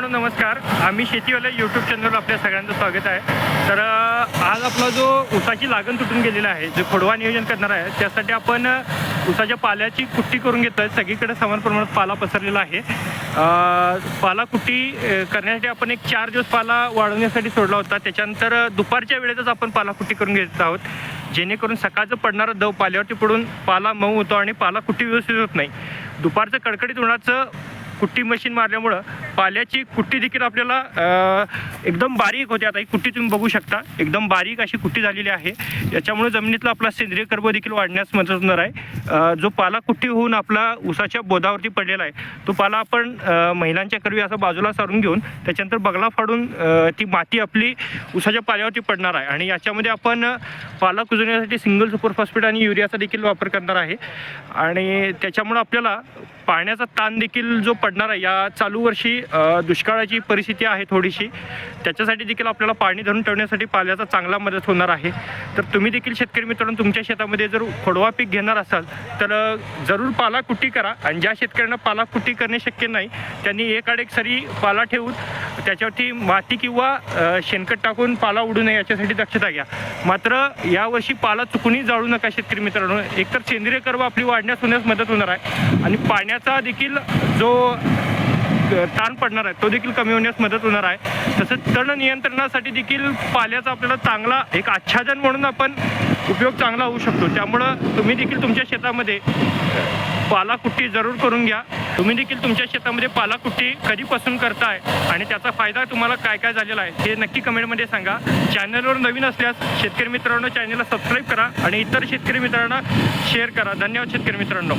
मित्रांनो नमस्कार. आम्ही शेतीवाले यूट्यूब चॅनलवर आपल्या सगळ्यांचं स्वागत आहे. तर आज आपला जो ऊसाची लागण तुटून गेलेला आहे जो खोडवा नियोजन करणार आहे त्यासाठी आपण ऊसाच्या पाल्याची कुट्टी करून घेतो आहे सगळीकडे समान प्रमाणात पाला पसरलेला आहे. पाला कुट्टी करण्यासाठी आपण एक चार दिवस पाला वाढवण्यासाठी सोडला होता. त्याच्यानंतर दुपारच्या वेळेतच आपण पाला कुट्टी करून घेत आहोत. जेणेकरून सकाळचं पडणारं दव पाल्यावरती पडून पाला मऊ होतो आणि पाला कुट्टी व्यवस्थित होत नाही. दुपारचं कडकडीत उन्हाचं कुट्टी मशीन मारल्यामुळं पाल्याची कुट्टी देखील आपल्याला एकदम बारीक होते. आता ही कुट्टी तुम्ही बघू शकता. एकदम बारीक अशी कुट्टी झालेली आहे. याच्यामुळे जमिनीतला आपला सेंद्रिय कर्ब देखील वाढण्यास मदत होणार आहे. जो पाला कुट्टी होऊन आपला उसाच्या बोधावरती पडलेला आहे तो पाला आपण महिलांच्या करवी असा बाजूला सारून घेऊन त्याच्यानंतर बगला फाडून ती माती आपली उसाच्या पाल्यावरती पडणार आहे. आणि याच्यामध्ये आपण पाला कुजवण्यासाठी सिंगल सुपर फॉस्फेट आणि युरियाचा देखील वापर करणार आहे. आणि त्याच्यामुळं आपल्याला पाण्याचा ताण देखील जो पडणार आहे या चालू वर्षी दुष्काळाची परिस्थिती आहे थोडीशी त्याच्यासाठी देखील आपल्याला पाणी धरून ठेवण्यासाठी पाल्याचा चांगला मदत होणार आहे. तर तुम्ही देखील शेतकरी मित्रांनो तुमच्या शेतामध्ये जर खोडवा पीक घेणार असाल तर जरूर पाला कुट्टी करा. आणि ज्या शेतकऱ्यांना पाला कुट्टी करणे शक्य नाही त्यांनी एकाड एक सरी पाला ठेवून त्याच्यावरती माती किंवा शेणखत टाकून पाला उडू नये याच्यासाठी दक्षता घ्या. मात्र यावर्षी पाला चुकूनही जाळू नका शेतकरी मित्रांनो. एकतर सेंद्रिय कर्व आपली वाढण्यास होण्यास मदत होणार आहे आणि पाण्याचा देखील जो ताण पडणार आहे तो देखील कमी होण्यास मदत होणार आहे. तसंच तण नियंत्रणासाठी देखील पाल्याचा आपल्याला चांगला एक आच्छादन म्हणून आपण उपयोग चांगला होऊ शकतो. त्यामुळं तुम्ही देखील तुमच्या शेतामध्ये पालाकुट्टी जरूर करून घ्या. तुम्ही देखील तुमच्या शेतामध्ये पालाकुट्टी कधीपासून करताय आणि त्याचा फायदा तुम्हाला काय काय झालेला आहे हे नक्की कमेंटमध्ये सांगा. चॅनलवर नवीन असल्यास शेतकरी मित्रांनो चॅनलला सबस्क्राईब करा आणि इतर शेतकरी मित्रांना शेअर करा. धन्यवाद शेतकरी मित्रांनो.